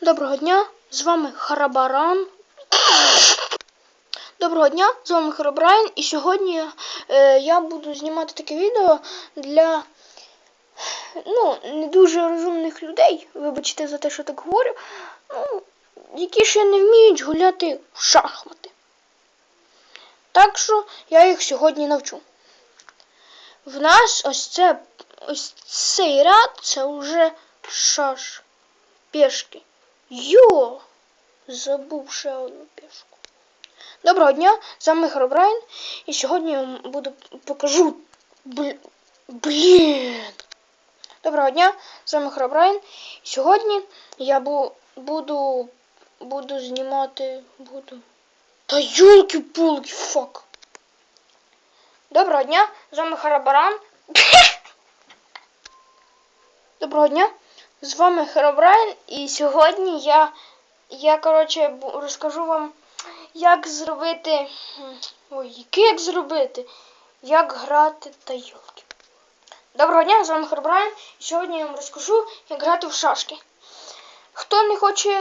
Доброго дня, з вами Харабаран. Доброго дня, з вами Харабрайн, і сьогодні е, я буду знімати таке відео для ну, не дуже розумних людей, вибачте за те, що так говорю, ну, які ще не вміють гуляти в шахмати. Так що я їх сьогодні навчу. В нас ось це ось цей ряд це вже шаш пішки. Йо! Забув ще одну пішку. Доброго дня, з вами Хробрайн. І сьогодні я вам буду покажу. Бл... Блін. Доброго дня, з вами Хробрайн. І сьогодні я бу... буду буду знімати. Буду. Та юлки-пулки, фак. Доброго дня, з вами Харабаран. Доброго дня, з вами Херобрайн, і сьогодні я, я коротше, розкажу вам, як зробити. Ой, як зробити? Як грати та йолки. Доброго дня, з вами Херобрайн, і сьогодні я вам розкажу, як грати в шашки. Хто не хоче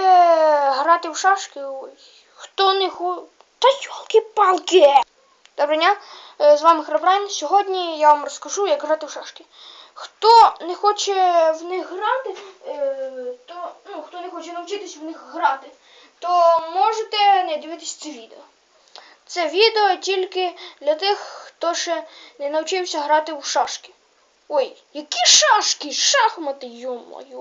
грати в шашки, ой, хто не хоче. Та йолки-палки! Доброго дня, е, з вами Херобрайн. Сьогодні я вам розкажу, як грати в шашки. Хто не хоче в них грати, е, то ну, хто не хоче навчитись в них грати, то можете не дивитись це відео. Це відео тільки для тих, хто ще не навчився грати в шашки. Ой, які шашки? Шахмати, йо-моє.